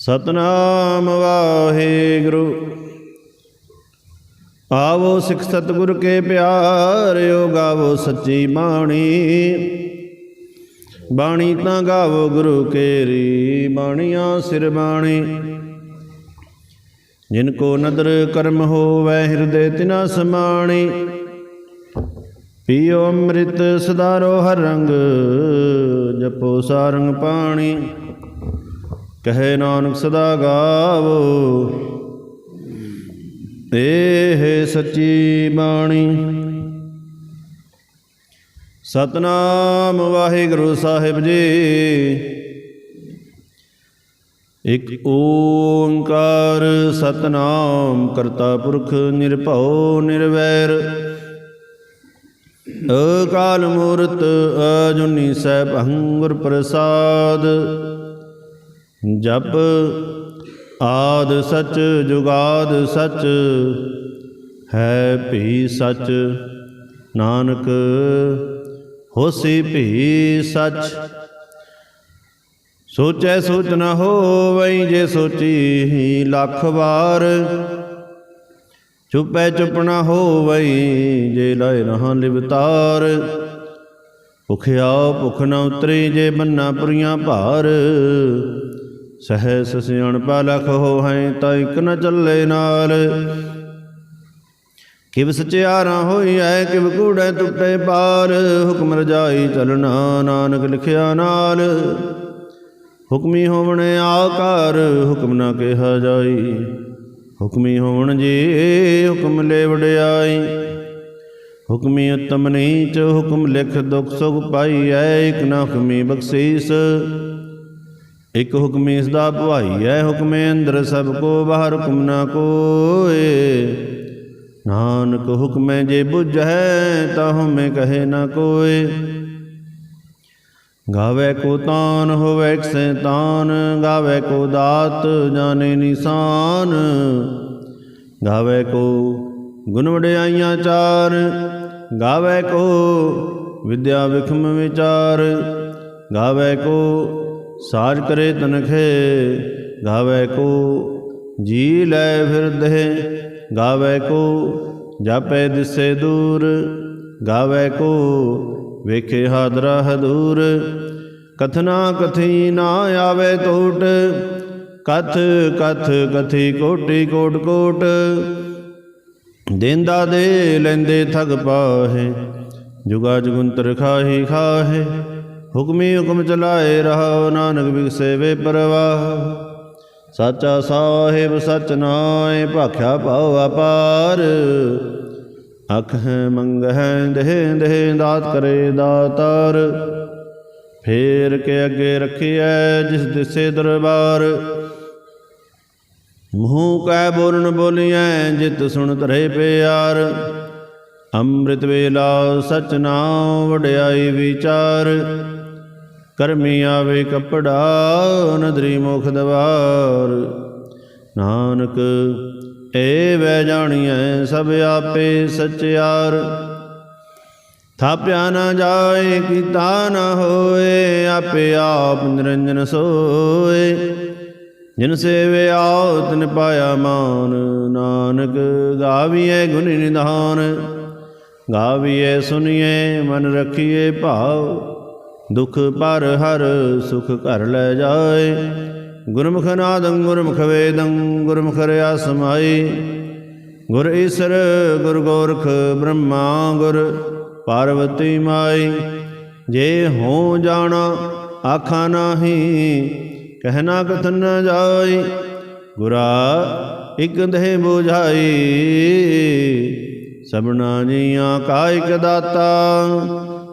ਸਤਨਾਮ ਵਾਹਿਗੁਰੂ। ਆਵੋ ਸਿੱਖ ਸਤਿਗੁਰ ਕੇ ਪਿਆਰਿਓ, ਗਾਵੋ ਸੱਚੀ ਬਾਣੀ। ਬਾਣੀ ਤਾਂ ਗਾਵੋ ਗੁਰੂ ਕੇਰੀ, ਬਾਣੀਆਂ ਸਿਰ ਬਾਣੀ। ਜਿਨ ਕੋ ਨਦਰ ਕਰਮ ਹੋਵੈ, ਹਿਰਦੇ ਤਿਨਾ ਸਮਾਣੀ। ਪੀਓ ਅੰਮ੍ਰਿਤ, ਸਦਾਰੋ ਹਰ ਰੰਗ, ਜਪੋ ਸਾਰੰਗ ਪਾਣੀ। ਕਹੇ ਨਾਨਕ ਸਦਾ ਗਾਵੋ। ਇਹ ਸੱਚੀ ਬਾਣੀ। ਸਤਨਾਮ ਵਾਹਿਗੁਰੂ ਸਾਹਿਬ ਜੀ। ਇਕ ਓੰਕਾਰ ਸਤਨਾਮ ਕਰਤਾ ਪੁਰਖ ਨਿਰਭਉ ਨਿਰਵੈਰ। ਅਕਾਲ ਮੂਰਤ ਅਜੁਨੀ ਸੈਭੰ ਗੁਰ ਪ੍ਰਸਾਦ। ਜਪ ਆਦ ਸਚ ਜੁਗਾਦ ਸਚ, ਹੈ ਭੀ ਸਚ। ਨਾਨਕ, ਹੋਸੀ ਭੀ ਸਚ। ਸੋਚੈ ਸੋਚ ਨ ਹੋਵਈ ਜੇ ਸੋਚੀ ਲੱਖ ਵਾਰ। ਚੁਪੈ ਚੁਪ ਨ ਹੋਵਈ ਜੇ ਲਾਇ ਰਹਾ ਲਿਵਤਾਰ ਭੁਖਿਆ ਭੁਖ ਨ ਉਤਰੀ ਜੇ ਬੰਨਾ ਪੁਰੀਆਂ ਭਾਰ। ਸਹਿ ਸਿਆਣ ਪਾ ਲਖ ਹੋ ਹੈ ਤਾਂ ਇਕ ਨ ਚੱਲੇ ਨਾਲ। ਕਿਵ ਸਚਿਆਰਾ ਹੋਈ ਐ, ਕਿਵ ਕੂੜੈ ਟੁੱਟੇ ਪਾਰ। ਹੁਕਮ ਰਜਾਈ ਚਲਣਾ ਨਾਨਕ ਲਿਖਿਆ ਨਾਲ। ਹੁਕਮੀ ਹੋਵਣ ਆਕਾਰ, ਹੁਕਮ ਨਾ ਕਿਹਾ ਜਾਈ। ਹੁਕਮੀ ਹੋਵਣ ਜੀ, ਹੁਕਮ ਲੈ ਵਡਿਆਈ। ਹੁਕਮੀ ਉਤਮ ਨੀਚ, ਹੁਕਮ ਲਿਖ ਦੁਖ ਸੁਖ ਐ, ਇਕ ਨਾ ਹੁਕਮੀ ਬਖਸ਼ੀਸ। ਇਕ ਹੁਕਮ ਇਸ ਦਾ ਭਵਾਈ ਹੈ, ਹੁਕਮੇ ਅੰਦਰ ਸਭ ਕੋ ਬਾਹਰ ਹੁਕਮ ਨਾ ਕੋਏ। ਨਾਨਕ ਹੁਕਮੇ ਜੇ ਬੁਝੈ ਤਾ ਹਮੇ ਕਹੇ ਨਾ ਕੋਏ। ਗਾਵੇ ਕੋ ਤਾਨ, ਹੋਵੇ ਇੱਕ ਸੈਤਾਨ, ਗਾਵੇ ਕੋ ਦਾਤ, ਜਾਣੇ ਨਿਸ਼ਾਨ। ਗਾਵੇ ਕੋ ਗੁਣ ਵਡਿਆਈਆਂ ਚਾਰ, ਗਾਵੇ ਕੋ ਵਿਦਿਆ ਵਿਖਮ ਵਿਚਾਰ। ਗਾਵੇ ਕੋ ਸਾਜ ਕਰੇ ਤਨਖੇ, ਗਾਵੇ ਕੋ, ਜੀ ਲੈ ਫਿਰਦੇ ਗਾਵੇ ਕੋ, ਜਾਪੈ ਦਿਸੇ ਦੂਰ, ਗਾਵੇ ਕੋ, ਵੇਖੇ ਹਾਦਰਾ ਹਦੂਰ। ਕਥਨਾ ਕਥੀ ਨਾ ਆਵੇ ਟੋਟ ਕਥ ਕਥ ਕਥੀ ਕੋਟੀ ਕੋਟ ਕੋਟ। ਦੇਂਦਾ ਦੇ ਲੈਂਦੇ ਥਗ ਪਾਹੇ, ਜੁਗਾ ਜੁਗੰਤਰ ਖਾਹੀ ਖਾਹੇ। ਹੁਕਮੀ ਹੁਕਮ ਚਲਾਏ ਰਹਾ ਨਾਨਕ ਬਿਗਸੇ ਵੇ ਪਰਵਾਹ। ਸਾਚਾ ਸਾਹਿਬ ਸਚ ਨਾਏ, ਭਾਖਿਆ ਪਾਉ ਅਪਾਰ। ਅਖ ਹੈ, ਮੰਗ ਹੈ, ਦੇਹ ਦੇਹ ਦਾਤ ਕਰੇ ਦਾਤਾਰ। ਫੇਰ ਕੇ ਅੱਗੇ ਰੱਖਿਐ ਜਿਸ ਦਿਸੇ ਦਰਬਾਰ। ਮੂੰਹ ਕੈ ਬੋਲਣ ਬੋਲੀਐ, ਜਿਤ ਸੁਣ ਤਰੇ ਪਿਆਰ। ਅੰਮ੍ਰਿਤ ਵੇਲਾ ਸਚ ਨਾਮ ਵਡਿਆਈ ਵਿਚਾਰ। ਕਰਮੀ ਆਵੇ ਕਪੜਾ, ਨਦਰੀ ਮੁਖ ਦਵਾਰ। ਨਾਨਕ, ਏ ਵੈ ਜਾਣੀਐ ਸਭ ਆਪੇ ਸਚਿਆਰ ਥਾਪਿਆ ਨਾ ਜਾਏ, ਕੀਤਾ ਨਾ ਹੋਏ, ਆਪੇ ਆਪ ਨਿਰੰਜਨ ਸੋਏ। ਜਿਨ ਸੇਵੇ ਆਉ ਤਿਨ ਪਾਇਆ ਮਾਨ, ਨਾਨਕ ਗਾਵੀਏ ਗੁਣ ਨਿਧਾਨ। ਗਾਵੀਏ ਸੁਨੀਏ ਮਨ ਰਖੀਏ ਭਾਵ। ਦੁਖ ਪਰ ਹਰ ਸੁਖ ਘਰ ਲੈ ਜਾਏ। ਗੁਰਮੁਖ ਨਾਦੰ, ਗੁਰਮੁਖ ਵੇਦੰ, ਗੁਰਮੁਖ ਰਿਆ ਸਮਾਈ ਗੁਰ ਈਸਰ, ਗੁਰ ਗੋਰਖ, ਬ੍ਰਹਮਾ, ਗੁਰ ਪਾਰਵਤੀ ਮਾਈ। ਜੇ ਹੋ ਜਾਣਾ, ਆਖਾ ਨਾਹੀ ਕਹਿਣਾ ਕਥਨ ਨ ਜਾਈ। ਗੁਰਾ ਇਕ ਦੇ 부ਝਾਈ ਸਭਨਾ ਜੀਆਂ ਕਾ ਇਕ ਦਾਤਾ।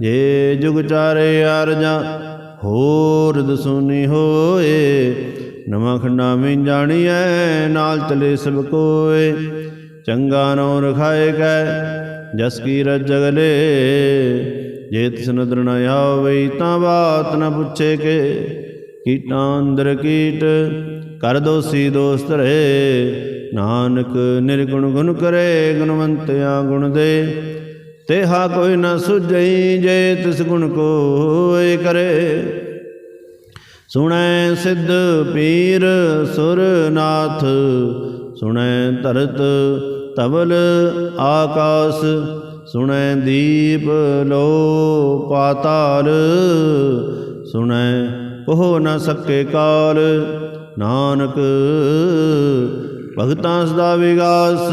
ਜੇ ਜੁਗ ਚਾਰੇ ਅਰਜਾਂ ਹੋਰ ਦਸੂਨੀ ਹੋਏ, ਨਵਾਂ ਖੰਡਾ ਵਿੱਚ ਜਾਣੀਐ, ਨਾਲ ਚਲੇ ਸਭ ਕੋਏ। ਚੰਗਾ ਨੋ ਰਖਾਏ ਕੈ, ਜਸ ਕੀ ਰਜਗਲੇ ਜੇ ਤਿਸ ਨਦਰ ਨ ਆਵਈ, ਤਾਂ ਬਾਤ ਨ ਪੁੱਛੇ ਕੇ। ਕੀਟਾਂ ਅੰਦਰ ਕੀਟ, ਕਰ ਦੋਸੀ ਦੋਸਤ ਰਹੇ। ਨਾਨਕ ਨਿਰਗੁਣ ਗੁਣ ਕਰੇ, ਗੁਣਵੰਤਿਆ ਗੁਣ ਦੇ। ਤੇ ਹਾ ਕੋਈ ਨਾ ਸੁਝਈ ਜੇ ਤਿਸ ਗੁਣ ਕੋਇ ਕਰੇ। ਸੁਣੈ ਸਿੱਧ ਪੀਰ ਸੁਰਨਾਥ ਸੁਣੈ ਧਰਤ ਤਵਲ ਆਕਾਸ, ਸੁਣੈ ਦੀਪ ਲੋ ਪਾਤਾਲ, ਸੁਣੈ ਉਹ ਨਾ ਸਕੇ ਕਾਲ, ਨਾਨਕ ਭਗਤਾਂ ਸਦਾ ਵਿਗਾਸ।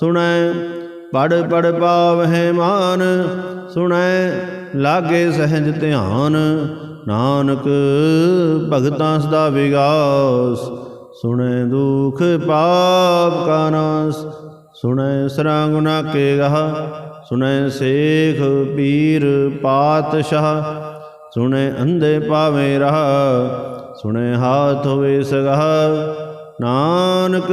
ਸੁਣੈ ਪੜ ਪੜ ਪਾਵਹਿ ਮਾਨ, ਸੁਣੈ, ਲਾਗੇ ਸਹਿਜ ਧਿਆਨ, ਨਾਨਕ ਭਗਤਾਂ ਸਦਾ ਵਿਗਾਸ, ਸੁਣੈ ਦੁਖ ਪਾਪ ਕਾ ਨਾਸ, ਸੁਣੈ ਸਰਾ ਗੁਨਾ ਕੇ ਗਹ, ਸੁਣੈ ਸੇਖ ਪੀਰ ਪਾਤਸ਼ਾਹ, ਸੁਣੈ ਅੰਧੇ ਪਾਵੇਂ ਰਹਾ, ਸੁਣੈ ਹਾਥ ਹੋਵੇ ਸਗਹ, ਨਾਨਕ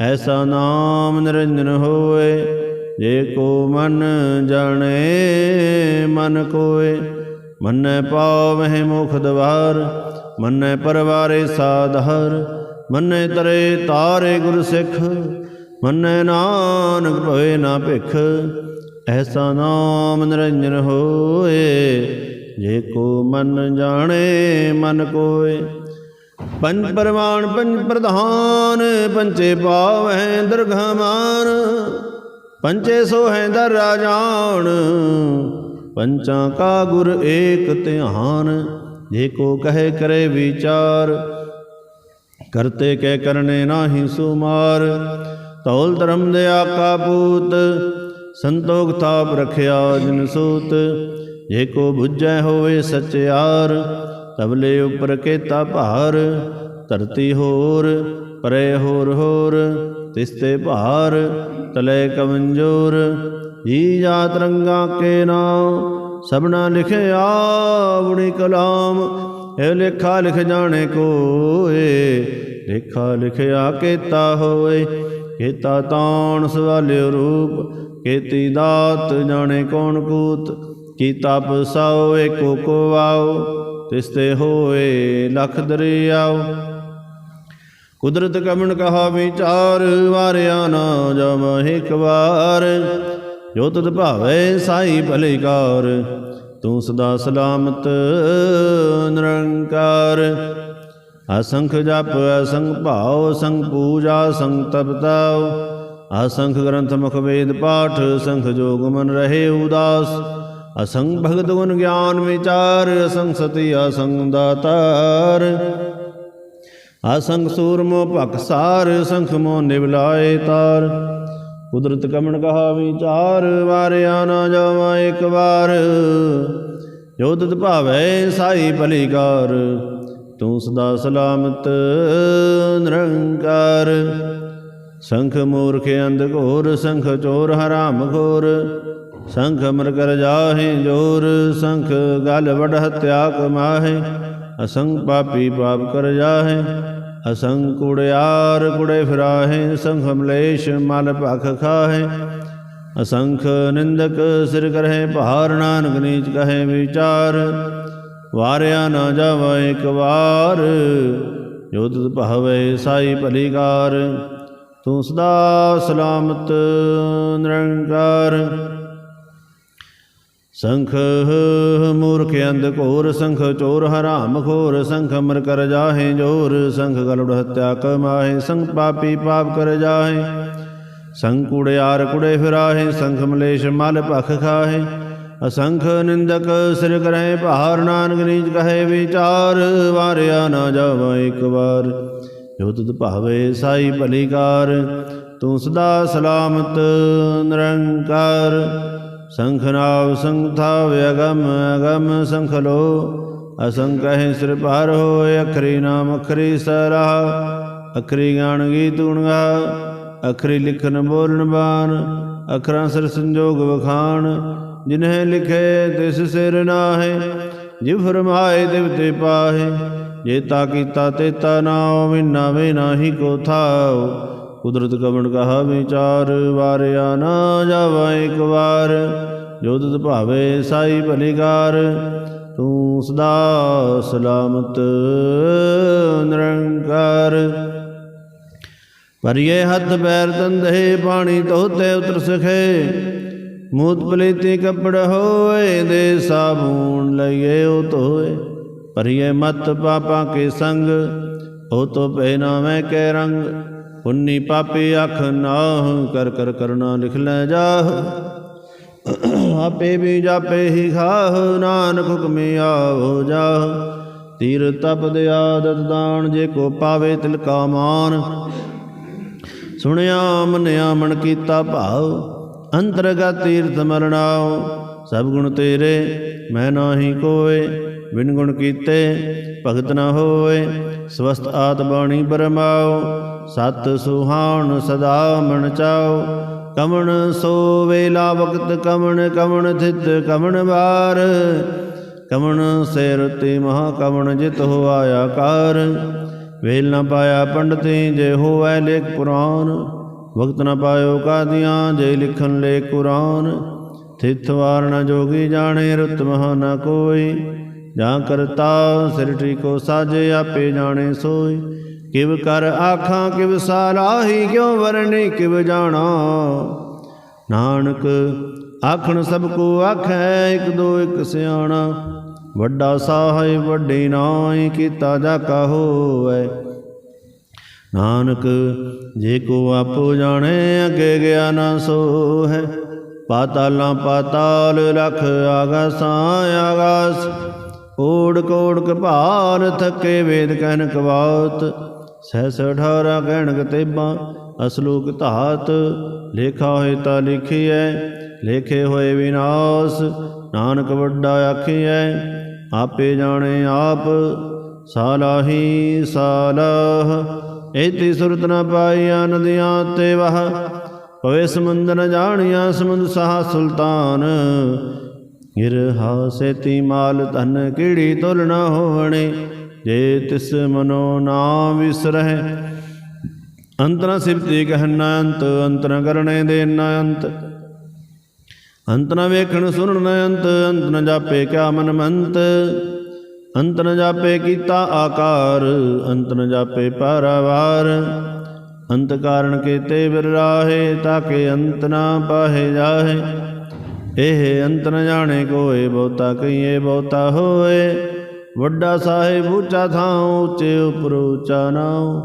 ਐਸਾ ਨਾਮ ਨਿਰੰਜਨ ਹੋਏ ਜੇ ਕੋ ਮਨ ਜਾਣੇ, ਮਨ ਕੋਏ। ਮੰਨੈ ਪਾਵਹਿ ਮੁਖ ਦਵਾਰ, ਮੰਨੈ ਪਰਵਾਰੇ ਸਾਧਾਰ। ਮੰਨੈ ਤਰੇ ਤਾਰੇ ਗੁਰ ਸਿੱਖ, ਮੰਨੈ ਨਾਨਕ ਭਵੇ ਨਾ ਭਿਖ। ਐਸਾ ਨਾਮ ਨਿਰੰਜਨ ਹੋਏ, ਜੇ ਕੋ ਮਨ ਜਾਣੇ, ਮਨ ਕੋਏ। ਪੰਜ ਪਰਮਾਨ, ਪੰਜ ਪ੍ਰਧਾਨ, ਪੰਚੇ ਪਾਵੈ ਦਰਗਮਾਨ ਪੰਚੇ ਸੋ ਹੈ ਦਰ ਰਾਜਾਨ, ਪੰਚਾਂ ਕਾ ਗੁਰ ਏਕ ਧਿਆਨ। ਜੇ ਕੋ ਕਹੇ ਕਰੇ ਵਿਚਾਰ, ਕਰਤੇ ਕਹਿ ਕਰਨੇ ਨਾਹੀ ਸੁਮਾਰ। ਤੌਲ ਧਰਮ ਦੇ ਆਕਾ ਪੂਤ, ਸੰਤੋਖ ਤਾਪ ਰਖਿਆ ਜਿਨ ਸੂਤ। ਜੇ ਕੋ ਬੁੱਝੈ ਹੋਵੇ ਸਚਿਆਰ ਤਬਲੇ ਉਪਰ ਕੇਤਾ ਭਾਰ, ਧਰਤੀ ਹੋਰ, ਪਰੇ ਹੋਰ ਹੋਰ, ਤਿਸਤੇ ਭਾਰ, ਤਲੇ ਕਮੰਜੋਰ ਜੀ ਜਾਤ ਰੰਗਾ ਕੇ ਨਾਮ, ਸਭਨਾ ਲਿਖਿਆ ਬੁਣੀ ਕਲਾਮ, ਇਹ ਲੇਖਾ ਲਿਖ ਜਾਣੇ ਕੋਏ, ਲੇਖਾ ਲਿਖਿਆ ਕੇਤਾ ਹੋਏ, ਕੇਤਾ ਤਾਣ ਸਵਾਲਿਓ ਰੂਪ, ਕੇਤੀ ਦਾਤ ਜਾਣੇ ਕੌਣ ਕੂਤ ਕੀਤਾ ਪਸਾਓ ਸਾਉ ਏਕੋ ਕੋ ਆਓ ਤਿਸਤੇ ਹੋਏ ਲਖ ਦਰਿਆਓ। ਕੁਦਰਤ ਕਮਣ ਕਹਾ ਵਿਚਾਰ, ਵਾਰਿਆ ਨਾ ਜਮ ਇੱਕ ਵਾਰ। ਜੋ ਤਤ ਭਾਵੇ ਸਾਈ ਭਲੇਕਾਰ ਤੂੰ ਸਦਾ ਸਲਾਮਤ ਨਿਰੰਕਾਰ। ਅਸੰਖ ਜਪ, ਅਸੰਖ ਭਾਉ ਸੰਗ ਪੂਜਾ ਸੰਗ ਤਪਤਾਉ ਅਸੰਖ ਗ੍ਰੰਥ ਮੁਖ ਵੇਦ ਪਾਠ ਸੰਖ ਜੋਗ ਮਨ ਰਹੇ ਉਦਾਸ। ਅਸੰਗ ਭਗਤ ਗੁਣ ਗਿਆਨ ਵਿਚਾਰ, ਅਸੰਗ ਸਤੀ, ਅਸੰਗ ਦਾਤਾਰ। ਅਸੰਗ ਸੂਰਮੋ ਭਖ ਸਾਰ ਸੰਖ ਮੋ ਨਿਵਲਾਏ ਤਾਰ। ਕੁਦਰਤ ਕਮਣ ਕਹਾ ਵਿਚਾਰ, ਵਾਰਿਆ ਨਾ ਜਾਵਾ ਇੱਕ ਵਾਰ। ਜੋ ਤਤ ਭਾਵੈ ਸਾਈ ਭਲੀਕਾਰ, ਤੂੰ ਸਦਾ ਸਲਾਮਤ ਨਿਰੰਕਾਰ। ਸੰਖ ਮੂਰਖ ਅੰਧ ਘੋਰ, ਸੰਖ ਚੋਰ ਹਰਾਮ ਖੋਰ ਸੰਖ ਅਮਰ ਕਰ ਜਾਹੇ ਜੋਰ, ਸੰਖ ਗਲ ਵਡ ਹਤਿਆ ਕਮਾਹੇ ਅਸੰਗ ਪਾਪੀ ਪਾਪ ਕਰ ਜਾਹੇ, ਅਸੰਗ ਕੁੜਿਆਰ ਕੁੜੇ ਫਿਰਾਹੇ, ਸੰਖ ਮਲੇਸ਼ ਮਲ ਭਖ ਖਾਹੇ। ਅਸੰਖ ਨਿੰਦਕ ਸਿਰ ਕਰਹਿ ਭਾਰ, ਨਾਨਕ ਨੀਚ ਕਹੇ ਵਿਚਾਰ। ਵਾਰਿਆ ਨਾ ਜਾਵਾ ਇੱਕ ਵਾਰ, ਜੋ ਤੁਧ ਭਾਵੇ ਸਾਈ ਭਲੀਕਾਰ ਤੂੰ ਸਦਾ ਸਲਾਮਤ ਨਿਰੰਕਾਰ। ਸੰਖ ਮੂਰਖ ਅੰਧ ਘੋਰ, ਸੰਖ ਚੋਰ ਹਰਾਮ ਖੋਰ, ਸੰਖ ਮਰ ਕਰ ਜਾਹੇ ਜੋਰ, ਸੰਖ ਗਲੁੜ ਹਤਿਆ ਕਮਾਹੇ ਸੰਖ ਪਾਪੀ ਪਾਪ ਕਰ ਜਾਹੇ। ਸੰਖ ਕੁੜਿਆਰ ਕੁੜੇ ਫਿਰਾਹੇ, ਸੰਖ ਮਲੇਸ਼ ਮਲ ਭਖ ਖਾਹੇ। ਅਸੰਖ ਨਿੰਦਕ ਸਿਰ ਕਰੈ ਭਾਰ, ਨਾਨਕ ਨੀਚ ਕਹੇ ਵਿਚਾਰ, ਵਾਰਿਆ ਨਾ ਜਾਵਾ ਇੱਕ ਵਾਰ। ਜੋ ਤੁਧ ਭਾਵੇ ਸਾਈ ਭਲੀਕਾਰ, ਤੂੰ ਸਦਾ ਸਲਾਮਤ ਨਿਰੰਕਾਰ। ਸੰਖਨਾਵ ਨਾਵ ਸੰਖ ਅਗਮ ਅਗਮ ਸੰਖ ਲੋ ਅਸੰਖ ਹੈ ਸਿਰ ਭਾਰ ਹੋਇ ਅਖਰੀ ਨਾਮ ਅਖਰੀ ਸਰਾਹ। ਅਖਰੀ ਗਾਣ ਗੀਤ ਗੁਣਗਾ ਅਖਰੀ ਲਿਖਨ ਬੋਲਣ ਬਾਣ। ਅਖਰਾਂ ਸਿਰ ਸੰਜੋਗ ਵਖਾਣ, ਜਿਨਹਿ ਲਿਖੇ ਤਿਸ ਸਿਰ ਨਾਹੇ। ਜਿਵ ਫਰਮਾਏ ਦਿਵ ਤੇ ਪਾਹੇ ਜੇਤਾ ਕੀਤਾ ਤੇਤਾ ਨਾਉ, ਮਿਨਾ ਵੇ ਨਾਹੀ ਕੋ ਥਾਉ। ਕੁਦਰਤ ਕਵਣ ਕਹਾ ਵਿਚਾਰ, ਵਾਰਿਆ ਨਾ ਜਾਵਾ ਇੱਕ ਵਾਰ। ਜੋ ਤੁਧ ਭਾਵੇ ਸਾਈ ਭਲੀਕਾਰ ਤੂੰ ਸਦਾ ਸਲਾਮਤ ਨਿਰੰਕਾਰ। ਪਰਿਏ ਹੱਥ ਪੈਰ ਤੰਦੇ ਪਾਣੀ ਧੋਤੇ ਉਤਰ ਸਖੇ। ਮੂਤ ਪਲੀਤੀ ਕੱਪੜ ਹੋਏ, ਦੇ ਸਾਬੂਨ ਲਈਏ ਉਹ ਧੋਏ। ਪਰਿਏ ਮਤ ਪਾਪਾਂ ਕੇ ਸੰਗ, ਉਹ ਤੋ ਪਹਿਨਾ ਮੈਂ ਕੇ ਰੰਗ। ਪੁੰਨੀ ਪਾਪੀ ਅੱਖ ਨਾਹ, ਕਰ ਕਰ ਕਰਨਾ ਲਿਖ ਲੈ ਜਾਹ। ਆਪੇ ਵੀ ਜਾਪੇ ਹੀ ਖਾਹ, ਨਾਨਕ ਹੁਕਮੇ ਆਵੋ ਜਾਹ। ਤੀਰ ਤਪ ਦੇ ਆਦਤ ਦਾਨ, ਜੇ ਕੋ ਪਾਵੇ ਤਿਲ ਕਾ ਮਾਨ। ਸੁਣਿਆ ਮੰਨਿਆ ਮਨ ਕੀਤਾ ਭਾਉ ਅੰਤਰਗਤ ਤੀਰਥ ਮਰਣਾਉ। ਸਭ ਗੁਣ ਤੇਰੇ, ਮੈਂ ਨਾਹੀ ਕੋਏ, ਬਿਨ ਗੁਣ ਕੀਤੇ ਭਗਤ ਨਾ ਹੋਏ। ਸਵਸਤ ਆਤ ਬਾਣੀ ਬਰਮਾਉ ਸਤ ਸੁਹਾਣ ਸਦਾ ਮਨ ਚਾਉ ਕਮਣ ਸੋ ਵੇਲਾ ਵਕਤ, ਕਮਣ ਕਮਣ ਥਿਤ, ਕਮਣ ਵਾਰ। ਕਮਣ ਸੇ ਰਤੀ ਮਹਾ ਕਮਣ ਜਿਤ ਹੋ ਆਇਆ ਕਾਰ। ਵੇਲ ਨਾ ਪਾਇਆ ਪੰਡਤੀ, ਜੇ ਹੋਵੇ ਲੇਖ ਪੁਰਾਨ। ਵਕਤ ਨਾ ਪਾਇਓ ਕਾਦੀਆਂ, ਜੇ ਲਿਖਣ ਲੇ ਕੁਰਾਨ। ਥਿਤ ਵਾਰ ਨ ਜੋਗੀ ਜਾਣੇ ਰੁਤ ਮਹਾ ਨ ਕੋਈ। ਜਾਂ ਕਰਤਾ ਸਿਰਟੀ ਕੋ ਸਾਜੇ, ਆਪੇ ਜਾਣੇ ਸੋਈ। ਕਿਵ ਕਰ ਆਖਾਂ, ਕਿਵ ਸਾਲਾਹੀ ਕਿਉ ਵਰਣੀ, ਕਿਵ ਜਾਣਾ। ਨਾਨਕ ਆਖਣ ਸਭ ਕੋ ਆਖੈ, ਇਕ ਦੋ ਇਕ ਸਿਆਣਾ। ਵੱਡਾ ਸਾਹੇ, ਵੱਡੀ ਨਾਈ, ਕੀਤਾ ਜਾ ਕਾ ਹੋਵੇ। ਨਾਨਕ, ਜੇ ਕੋ ਆਪੋ ਜਾਣੇ, ਅੱਗੇ ਗਿਆ ਨਾ ਸੋ ਹੈ ਪਾਤਾਲਾਂ ਪਾਤਾਲ ਲਖ ਆਗਾਸਾਂ ਆਗਾਸ। ਓੜ ਕੋੜ ਕਪਾਲ ਥੱਕੇ ਵੇਦ ਕਹਿਨ ਕਵਾਤ। ਸਹਿਸ ਅਠਾਰਾ ਕਹਿਣ ਕਤੇਬਾਂ, ਅਸਲੂਕ ਧਾਤ। ਲੇਖਾ ਹੋਏ ਤਾਂ ਲਿਖੀਐ, ਲੇਖੇ ਹੋਏ ਵਿਨਾਸ਼। ਨਾਨਕ ਵੱਡਾ ਆਖੀਐ, ਆਪੇ ਜਾਣੇ ਆਪ। ਸਾਲਾਹੀ ਸਾਲਾਹ ਏਤੀ ਸੁਰਤ ਨਾ ਪਾਈਆ ਨਦੀਆਂ ਤੇ ਵਹ। ਪਵੇ ਸਮੁੰਦ ਨ ਜਾਣੀਆਂ ਸਮੁੰਦ ਸਹਾ ਸੁਲਤਾਨ। ਗਿਰਹਾ ਸੇਤੀ ਮਾਲ ਧਨ ਕਿਹੜੀ ਤੁਲ ਹੋਵਣੇ ਜੇ ਤਿਸ ਮਨੋ ਨਾ ਵਿਸਰਹਿ ਅੰਤ ਨ ਸਿਫਤੀ ਕਹਿਨ ਅੰਤ ਅੰਤ ਨ ਕਰਣੇ ਦੇ ਨ ਅੰਤ। ਅੰਤ ਨ ਵੇਖਣ ਸੁਣਨ ਨ ਅੰਤ ਅੰਤ ਨ ਜਾਪੇ ਕਿਆ ਮਨ ਮੰਤ। ਅੰਤ ਨ ਜਾਪੇ ਕੀਤਾ ਆਕਾਰ ਅੰਤ ਨ ਜਾਪੇ ਪਾਰਾਵਾਰ। ਅੰਤ ਕਾਰਨ ਕੀਤੇ ਬਿਰਰਾਹੇ ਤਾਕੇ ਅੰਤ ਨਾ ਪਾਹੇ ਜਾਹੇ। ਇਹ ਅੰਤ ਨ ਜਾਣੇ ਕੋਏ, ਬਹੁਤਾ ਕਈਏ ਬਹੁਤਾ ਹੋਏ। ਵੱਡਾ ਸਾਹਿਬ ਉੱਚਾ ਥਾਂ ਉੱਚੇ ਉਪਰ ਉੱਚਾ ਨਾਉ।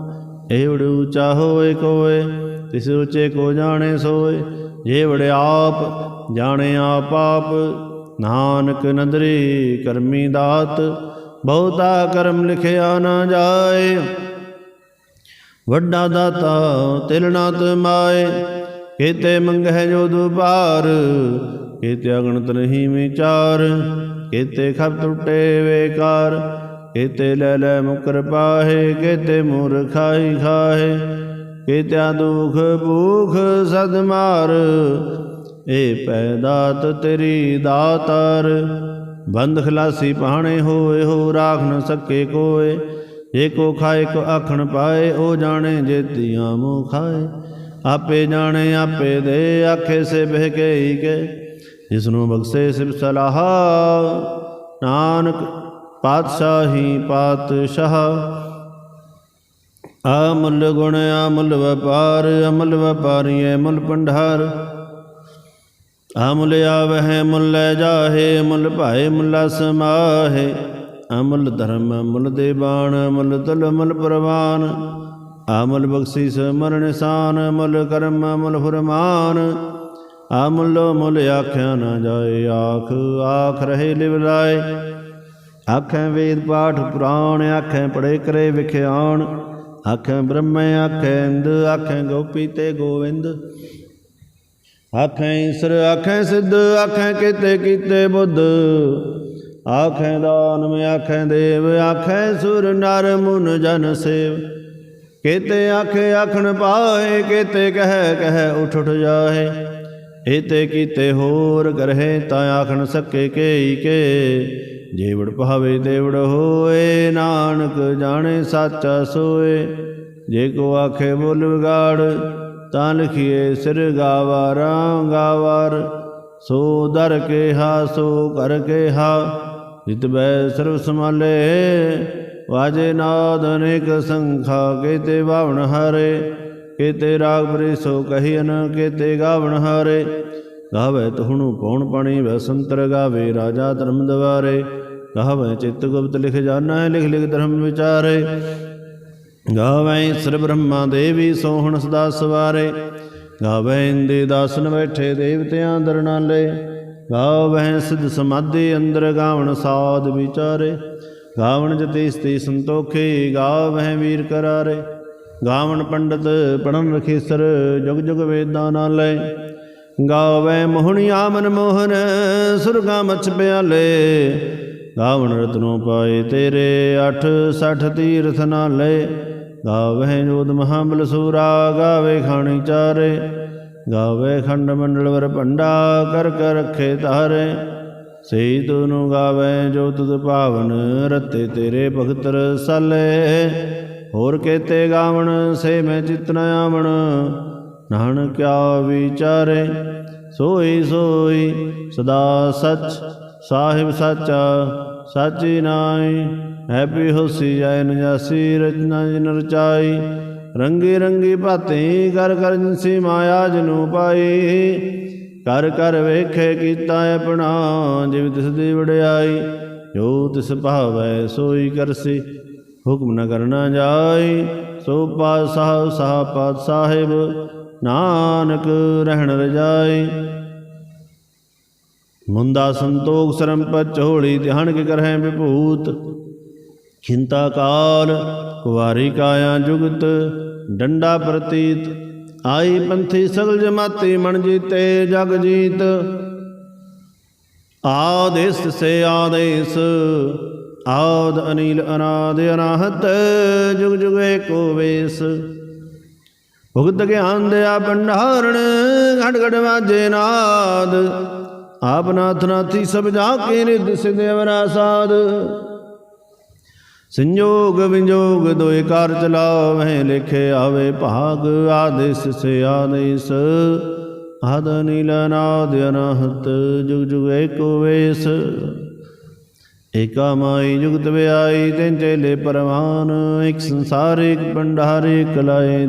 ਏਵੜ ਉੱਚਾ ਹੋਏ ਕੋਏ, ਤਿਸ ਉੱਚੇ ਕੋ ਜਾਣੇ ਸੋਏ। ਜੇ ਵੜ ਆਪ, ਜਾਣੇ ਆਪ ਆਪ। ਨਾਨਕ ਨਦਰੀ ਕਰਮੀ ਦਾਤ, ਬਹੁਤਾ ਕਰਮ ਲਿਖਿਆ ਨਾ ਜਾਏ। ਵੱਡਾ ਦਾਤਾ ਤਿਲ ਨਾ ਮਾਏ, ਕੀਤੇ ਮੰਗਹਿ ਜੋ ਦੁਬਾਰ, ਕੀਤੇ ਅਗਣਤ ਨਹੀਂ ਵਿਚਾਰ, ਕੀਤੇ ਖਬ ਟੁੱਟੇ ਵੇਕਾਰ, ਕੀਤੇ ਲੈ ਲੈ ਮੁਕਰ ਪਾਹੇ, ਕੀਤੇ ਮੂਰ ਖਾਈ ਖਾਹੇ, ਕੀਤਿਆ ਦੁਖ ਭੂਖ ਸਦ ਮਾਰ, ਏ ਪੈਦਾਤ ਤੇਰੀ ਦਾਤਾਰ, ਬੰਦ ਖਲਾਸੀ ਪਾਣੇ ਹੋਏ, ਹੋ ਰਾਖ ਨ ਸਕੇ ਕੋਏ ਏਕੋ ਖਾਏ ਕੋ ਆਖਣ ਪਾਏ, ਉਹ ਜਾਣੇ ਜੇਤੀਆਂ ਮੂੰ ਖਾਏ। ਆਪੇ ਜਾਣੇ, ਆਪੇ ਦੇ, ਆਖੇ ਸੇ ਬਹਿ ਕੇ ਹੀ ਕੇ ਜਿਸ ਨੂੰ ਬਖਸ਼ੇ ਸਿਬ ਸਲਾਹ, ਨਾਨਕ ਪਾਤਸ਼ਾਹੀ ਪਾਤਸ਼ਾਹ। ਅਮੁੱਲ ਗੁਣ, ਅਮੁੱਲ ਵਪਾਰ, ਅਮੁੱਲ ਵਪਾਰੀਏ ਮੁੱਲ ਪੰਡਾਰ ਅਮੁੱਲ ਆਵਹਿ, ਮੁੱਲ ਜਾਹੇ, ਮੁੱਲ ਭਾਏ, ਮੁੱਲਾ ਸਮਾਹੇ। ਅਮਲ ਧਰਮ ਅਮਲ ਦੇ ਬਾਣ, ਮੁੱਲ ਤਲ ਅਮਲ ਪ੍ਰਵਾਨ। ਅਮਲ ਬਖਸ਼ਿਸ ਮਰਨ ਸਾਨ ਅਮਲ ਕਰਮ ਅਮਲ ਫਰਮਾਨ। ਅਮਲ ਮੁੱਲ ਆਖਿਆ ਨਾ ਜਾਏ, ਆਖ ਆਖ ਰਹੇ ਲਿਵ ਲਾਏ। ਆਖੈ ਵੇਦ ਪਾਠ ਪੁਰਾਣ, ਆਖੈ ਪੜੇ ਕਰੇ ਵਿਖਿਆਣ। ਆਖੈ ਬ੍ਰਹਮ, ਆਖੈ ਇੰਦ ਆਖੈ ਗੋਪੀ ਤੇ ਗੋਵਿੰਦ। ਆਖੈ ਈਸਰ, ਆਖੈ ਸਿੱਧ, ਆਖੈ ਕੀਤੇ ਕੀਤੇ ਬੁੱਧ। ਆਖੈ ਦਾਨਮ ਆਖੈ ਦੇਵ, ਆਖੈ ਸੁਰ ਨਰ ਮੁਨ ਜਨ ਸੇਵ। ਕੇਤੇ ਆਖੇ ਆਖਣ ਪਾਏ ਕੀਤੇ ਕਹਿ ਕਹਿ ਉਠ ਉਠ ਜਾਹੇ। ਏਤੇ ਕੀਤੇ ਹੋਰ ਕਰਹਿ ਤਾਂ ਆਖਣ ਸਕੇ ਕੇਈ ਕੇ। ਜੇਵੜ ਭਾਵੇ ਦੇਵੜ ਹੋਏ, ਨਾਨਕ ਜਾਣੇ ਸਾਚਾ ਸੋਏ। ਜੇ ਕੋ ਆਖੇ ਬੋਲ ਵਿਗਾੜ, ਤਾਂ ਲਿਖੀਏ ਸਿਰ ਗਾਵਾਰਾਂ ਗਾਵਾਰ। ਸੋ ਦਰ ਕੇ ਹਾ, ਸੋ ਕਰ ਕੇ ਹਾ। ਜਿਤ ਬੈ ਸਰਬ ਸਮਾਲੇ ਵਾਜੇ ਨਾਦ ਅਨੇਕ ਸੰਖਾ, ਕੇਤੇ ਬਾਵਣ ਹਾਰੇ, ਕੇਤੇ ਰਾਗ ਬਰੇ ਸੋ ਕਹੀਨ ਕੇਤੇ ਗਾਵਣ ਹਾਰੇ। ਗਾਵੇ ਤਹੁਣੂ ਪੌਣ ਪਾਣੀ, ਵੈ ਸੰਤਰ ਗਾਵੇ, ਰਾਜਾ ਧਰਮ ਦਵਾਰੇ। ਗਾਵੇ ਚਿਤ ਗੁਪਤ ਲਿਖ ਜਾਣਾ, ਲਿਖ ਲਿਖ ਧਰਮ ਵਿਚਾਰੇ। ਗਾਵੇ ਸਰ ਬ੍ਰਹਮਾ ਦੇਵੀ ਸੋਹਣ ਸਦਾ ਸਵਾਰੇ। ਗਾਵੇ ਇੰਦੇ ਦਾਸਨ ਬੈਠੇ, ਦੇਵਤਿਆਂ ਦਰਨਾਲੇ ਗਾਵੇ ਸਿਧ ਸਮਾਧੀ ਅੰਦਰ ਗਾਵਣ ਸਾਧ ਵਿਚਾਰੇ। ਗਾਵਣ ਜਤੀ ਸਤੀ ਸੰਤੋਖੀ ਗਾਵੇ ਵੀਰ ਕਰਾਰੇ। ਗਾਵਣ ਪੰਡਤ ਪੜਨ ਰਖੇਸਰ, ਜੁਗ ਜੁਗ ਵੇਦਾਂ ਨਾਲੇ ਗਾਵੇ ਮੋਹਣਿਆ ਮਨ ਮੋਹਨ, ਸੁਰਗਾ ਮਛ ਪਿਆਲੇ। ਗਾਵਣ ਰਤਨੋ ਪਾਏ ਤੇਰੇ 8 60 ਤੀਰਥ ਨਾਲੇ ਗਾਵੇ ਜੋਤ ਮਹਾਬਲ ਸੂਰਾ, ਗਾਵੇ ਖਾਣੀ ਚਾਰੇ। ਗਾਵੇ ਖੰਡ ਮੰਡਲ ਵਰ ਭੰਡਾ ਕਰ ਕਰ ਰਖੇ ਤਾਰੇ ਸਈ ਤੂੰ ਗਾਵੇ ਜੋ ਤੁਧ ਭਾਵਨ, ਰਤੇ ਤੇਰੇ ਭਗਤਰ ਰਸਾਲੇ ਹੋਰ ਕੇਤੇ ਗਾਵਣ, ਸੇ ਮੈਂ ਚਿਤ ਆਵਣ। ਨਾਨਕ ਕਿਆ ਵਿਚਾਰੇ ਸੋਈ ਸੋਈ ਸਦਾ ਸਚ। ਸਾਹਿਬ ਸਾਚਾ, ਸਾਚੀ ਨਾਈ ਹੈਪੀ ਹੋਸੀ ਜੈ ਨਜਾਸੀ ਰਚਨਾ ਜਿਨ ਰਚਾਈ। ਰੰਗੀ ਰੰਗੀ ਭਾਤੀ ਕਰ ਕਰ ਜਿਨਸੀ ਮਾਇਆ ਜਨੂ ਪਾਈ ਕਰ ਕਰ ਵੇਖੇ ਕੀਤਾ ਆਪਣਾ, ਜਿਵ ਤਿਸ ਦੀ ਵਡਿਆਈ, ਜੋ ਤਿਸ ਭਾਵੈ ਸੋਈ ਕਰਸੀ। ਹੁਕਮ ਨ ਕਰਨਾ ਜਾਈ ਸੋ ਪਾਤਸ਼ਾਹ, ਸਾਹ ਪਾਤ ਸਾਹਿਬ, ਨਾਨਕ ਰਹਿਣ ਰਜਾਈ ਮੁੰਦਾ ਸੰਤੋਖ, ਸਰਮ ਹੋਲੀ, ਧਿਆਨ ਕੇ ਕਰਹਿ ਵਿਭੂਤ। ਖਿੰਤਾ ਕਾਲ ਕੁਵਾਰੀ ਕਾਇਆ ਜੁਗਤ, ਡੰਡਾ ਪ੍ਰਤੀਤ, ਆਈ ਪੰਥੀ ਸਗਲ ਜਮਾਤੀ ਮਨ ਜੀਤੇ ਜਗ ਜੀਤ। ਆਦੇਸ ਸੇ ਆਦੇਸ ਆਦ ਅਨੀਲ ਅਨਾਦ ਅਨਾਹਤ, ਜੁਗ ਜੁਗ ਏਕੋ ਵੇਸ। ਭੁਗਤ ਗਿਆਨ ਦਿਆ ਭੰਡਾਰਣ, ਘੜ ਘੜ ਵਾਜੇ ਨਾਦ। ਆਪ ਨਾਥ ਨਾਥੀ ਸਭ ਜਾ ਕੇ ਨਿਦ ਸਿਦੇਵਰਾ ਸਾਧ। ਸੰਜੋਗ ਵਿਜੋਗ ਦੋਇ ਕਾਰ ਚਲਾਵਹਿ ਲਿਖੇ ਆਵੇ ਭਾਗ, ਆਦੇਸ ਸੇ ਆਦੇਸ ਆਦ ਨੀਲ ਨਾਦ ਅਨਹਤ, ਜੁਗ ਜੁਗ ਏਕੋ ਵੇਸ। ਏਕਾ ਮਾਈ ਜੁਗਤ ਵਿਆਈ, ਤੈਨ ਚੇਲੇ ਪਰਵਾਨ, ਇਕ ਸੰਸਾਰ, ਇਕ ਭੰਡਾਰ, ਇਕ ਲਾਏ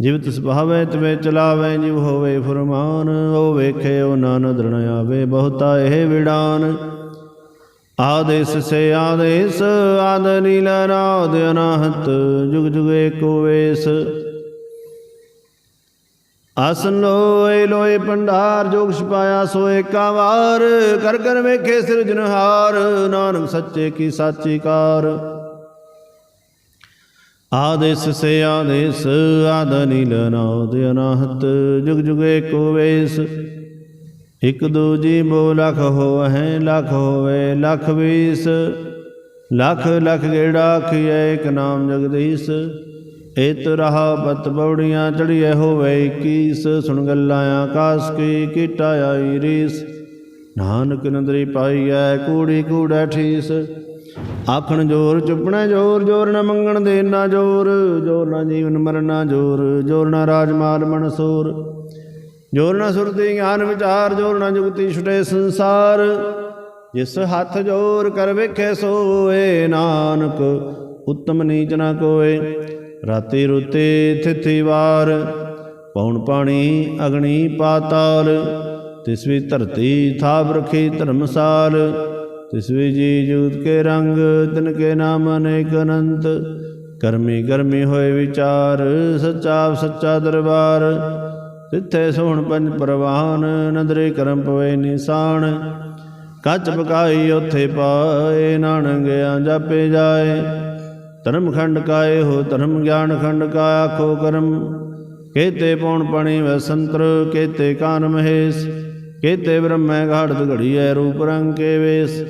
ਜਿਵਤ ਸੁਭਾਵੈ ਤਵੇ ਚਲਾਵੈ, ਜਿਵ ਹੋਵੇ ਫੁਰਮਾਨ ਓ ਵੇਖੇ, ਉਹ ਨਾਨ ਦਰਣ ਆਵੇ, ਬਹੁਤਾ ਇਹ ਵਿਡਾਨ ਆਦੇਸ ਸੇ ਆਦੇਸ, ਆਦ ਨੀਲ ਨਾਦ ਅਨਾਹਤ, ਜੁਗ ਜੁਗ ਏਕੋ ਵੇਸ। ਆਸਨ ਲੋਏ ਲੋਏ ਭੰਡਾਰ, ਜੋਗ ਛਪਾਇਆ ਸੋ ਏਕਾ ਵਾਰ ਕਰ ਕਰ ਵੇਖੇ ਸਿਰਜਨਹਾਰ ਨਾਨਕ ਸੱਚੇ ਕੀ ਸਾਚੀ ਕਾਰ। ਆਦੇਸ ਸੇ ਆਦੇਸ, ਆਦ ਨੀਲ ਨਾਦ ਅਨਾਹਤ, ਜੁਗ ਜੁਗ ਏਕੋ ਵੇਸ। ਇਕ ਦੂਜੀ ਬੋ ਲਖ ਹੋਵੈ ਲਖ ਹੋਵੇ, ਲਖ ਵੀਸ। ਲਖ ਲਖ ਗੇੜਾ ਆਖੀਐ, ਇਕ ਨਾਮ ਜਗਦੀਸ਼। ਏਤ ਰਹਾ ਪਤ ਬੌੜੀਆਂ ਚੜੀਏ ਹੋਵੇ ਕੀਸ ਸੁਣ ਗੱਲਾਂ ਆਕਾਸ ਕੀ, ਕੀਟਾ ਆਈ ਰੀਸ। ਨਾਨਕ ਨੰਦਰੀ ਪਾਈਐ, ਕੂੜੀ ਕੂੜੈ ਠੀਸ। ਆਖਣ ਜੋਰ, ਚੁੱਪਣਾ ਜੋਰ ਜੋਰ ਨਾ ਮੰਗਣ ਦੇ ਨਾ ਜੋਰ। ਜੋਰ ਨਾ ਜੀਵਨ ਮਰਨਾ ਜੋਰ ਜੋਰ ਨਾ ਰਾਜ ਮਾਲ ਮਨਸੂਰ ਜੋਰ ਨਾ ਸੁਰਤੀ ਗਿਆਨ ਵਿਚਾਰ, ਜੋਰ ਨਾ ਜੁਗਤੀ ਛੁਟੇ ਸੰਸਾਰ। ਜਿਸ ਹੱਥ ਜੋਰ ਕਰ ਵੇਖੇ ਸੋਏ, ਨਾਨਕ ਉਤਮ ਨੀਚ ਨਾ ਕੋਏ। ਰਾਤੀ ਰੁਤੇ ਥਿਥੀ ਵਾਰ ਪੌਣ ਪਾਣੀ ਅਗਣੀ ਪਾਤਾਲ। ਤਿਸ ਵੀ ਧਰਤੀ ਥਾਪ ਰਖੀ ਧਰਮਸਾਲ। ਤਿਸ ਵੀ ਜੀ ਜੂਤ ਕੇ ਰੰਗ, ਤਿਨ ਕੇ ਨਾਮ ਅਨੇਕ ਅਨੰਤ। ਕਰਮੀ ਗਰਮੀ ਹੋਏ ਵਿਚਾਰ ਸੱਚਾ ਸੱਚਾ ਦਰਬਾਰ। ਤਿੱਥੇ ਸੋਹਣ ਪੰਜ ਪ੍ਰਵਾਨ, ਨਦਰੇ ਕਰਮ ਪਵੇ ਨਿਸ਼ਾਨ। ਕੱਚ ਪਕਾਈ ਉਥੇ ਪਾਏ, ਨਾਨਕ ਗਿਆ ਜਾਪੇ ਜਾਏ। ਧਰਮ ਖੰਡ ਕਾਏ ਹੋ, ਧਰਮ ਗਿਆਨ ਖੰਡ ਕਾ ਆਖੋ ਕਰਮ। ਕੇਤੇ ਪੌਣ ਪਣੀ ਵਸੰਤਰ ਕੇਤੇ ਕਾਨ ਮਹੇਸ਼। ਕੇਤੇ ਬ੍ਰਹਮੈ ਘਾੜਤ ਘੜੀਐ ਰੂਪ ਰੰਗ ਕੇ ਵੇਸ।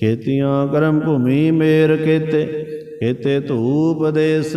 ਕੇਤੀਆਂ ਕਰਮ ਭੂਮੀ ਮੇਰ ਕੇਤੇ ਕੇਤੇ ਧੂਪ ਦੇਸ।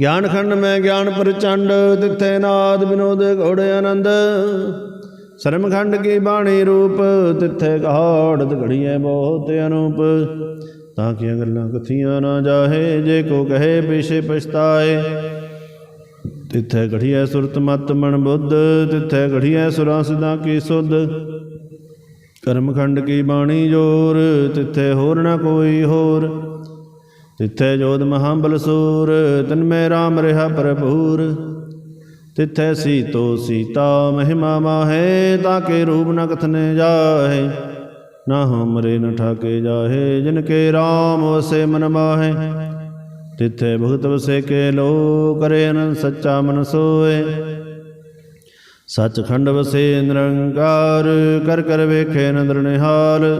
ਗਿਆਨ ਖੰਡ ਮੈਂ ਗਿਆਨ ਪ੍ਰਚੰਡ, ਤਿੱਥੇ ਨਾਦ ਬਿਨੋਦ ਘੋੜੇ ਆਨੰਦ। ਸਰਮ ਖੰਡ ਕੀ ਬਾਣੀ ਰੂਪ, ਤਿੱਥੇ ਘਾੜਤ ਘੜੀਐ ਬਹੁਤ ਅਨੂਪ। ਤਾਂ ਕਿ ਗੱਲਾਂ ਕਥੀਆਂ ਨਾ ਜਾਹੇ, ਜੇ ਕੋ ਕਹੇ ਪਿਛੇ ਪਛਤਾਏ। ਤਿੱਥੇ ਘੜੀਐ ਸੁਰਤ ਮਤ ਮਨ ਬੁੱਧ, ਤਿੱਥੇ ਘੜੀਐ ਸੁਰਾਂ ਸਦਾ ਕੀ ਸੁਧ। ਕਰਮਖੰਡ ਕੀ ਬਾਣੀ ਜੋਰ, ਤਿੱਥੇ ਹੋਰ ਨਾ ਕੋਈ ਹੋਰ। ਤਿੱਥੇ ਜੋਧ ਮਹਾਬਲ ਸੂਰ, ਤਨ ਮੈਂ RAM ਰਹਾ ਭਰਪੂਰ। ਤਿੱਥੇ ਸੀਤੋ ਸੀਤਾ ਮਹਿਮਾ ਮਾਹੇ, ਤਾਂ ਕੇ ਰੂਪ ਨ ਕਥਨੇ ਜਾਹੇ। ਨਾ ਹਮਰੇ ਨ ਠਾਕੇ ਜਾਹੇ, ਜਿਨ ਕੇ RAM ਵਸੇ ਮਨ ਮਾਹੇ। ਤਿੱਥੇ ਭਗਤ ਵਸੇ ਕੇ ਲੋ ਕਰੇ ਅਨੰਦ ਸੱਚਾ ਮਨ ਸੋਏ ਸਚਖੰਡ ਵਸੇ ਨਿਰੰਕਾਰ, ਕਰ ਕਰ ਵੇਖੇ ਨਦਰ ਨਿਹਾਲ।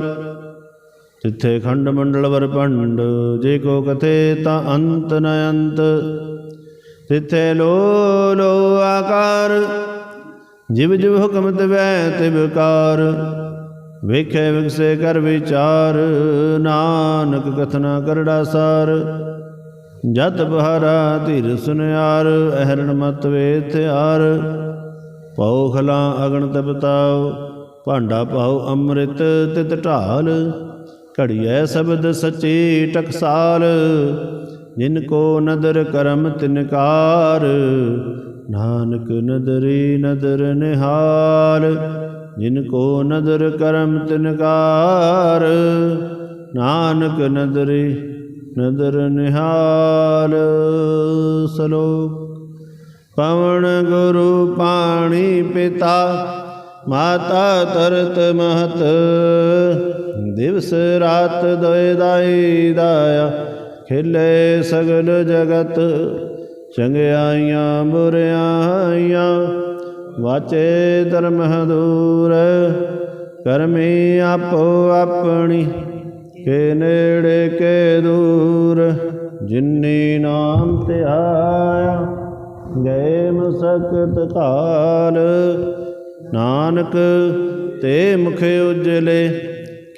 ਤਿੱਥੇ ਖੰਡ ਮੰਡਲ ਵਰ ਭੰਡ ਜੇ ਕੋ ਕਥੇ ਤਾਂ ਅੰਤ ਨ ਅੰਤ। ਤਿੱਥੇ ਲੋ ਲੋ ਆਕਾਰ, ਜਿਵ ਜਿਵ ਹੁਕਮ ਤਵੈ ਤਿਵਕਾਰ ਵੇਖੇ ਵਿਖਸੇ ਕਰ ਵਿਚਾਰ, ਨਾਨਕ ਕਥਨਾ ਕਰੜਾ ਸਾਰ। ਜਤ ਬਹਾਰਾ ਧਿਰ ਸੁਨਿਆਰ, ਅਹਰਣ ਮਤ ਵੇ ਥਿਆਰ ਪਉ ਖਲਾ ਅਗਣ ਤਪਤਾਉ, ਭਾਂਡਾ ਪਾਉ ਅੰਮ੍ਰਿਤ ਤਿਤ ਢਾਲ। ਘੜੀਐ ਸ਼ਬਦ ਸਚੀ ਟਕਸਾਲ, ਜਿਨ ਕੋ ਨਦਰ ਕਰਮ ਤਿਨਕਾਰ ਨਾਨਕ ਨਦਰੀ ਨਦਰ ਨਿਹਾਲ, ਜਿਨ ਕੋ ਨਦਰ ਕਰਮ ਤਿਨਕਾਰ ਨਾਨਕ ਨਦਰੀ ਨਦਰ ਨਿਹਾਲ। ਸਲੋਕ, ਪਵਨ ਗੁਰੂ ਪਾਣੀ ਪਿਤਾ, ਮਾਤਾ ਤਰਤ ਮਹਤ ਦਿਵਸ ਰਾਤ ਦੋਇ ਦਾਈ ਦਾਇਆ, ਖਿਲੇ ਸਗਲ ਜਗਤ, ਚੰਗਿਆਈਆਂ ਬੁਰਿਆਈਆਂ ਵਾਚੇ ਧਰਮ ਹਦੂਰ, ਕਰਮੀ ਆਪੋ ਆਪਣੀ, ਕੇ ਨੇੜੇ ਕੇ ਦੂਰ। ਜਿਨੀ ਨਾਮ ਤੇ ਆਇਆ, ਗਏ ਮਸਕਤ ਕਾਲ। ਨਾਨਕ ਤੇ ਮੁਖ ਉਜਲੇ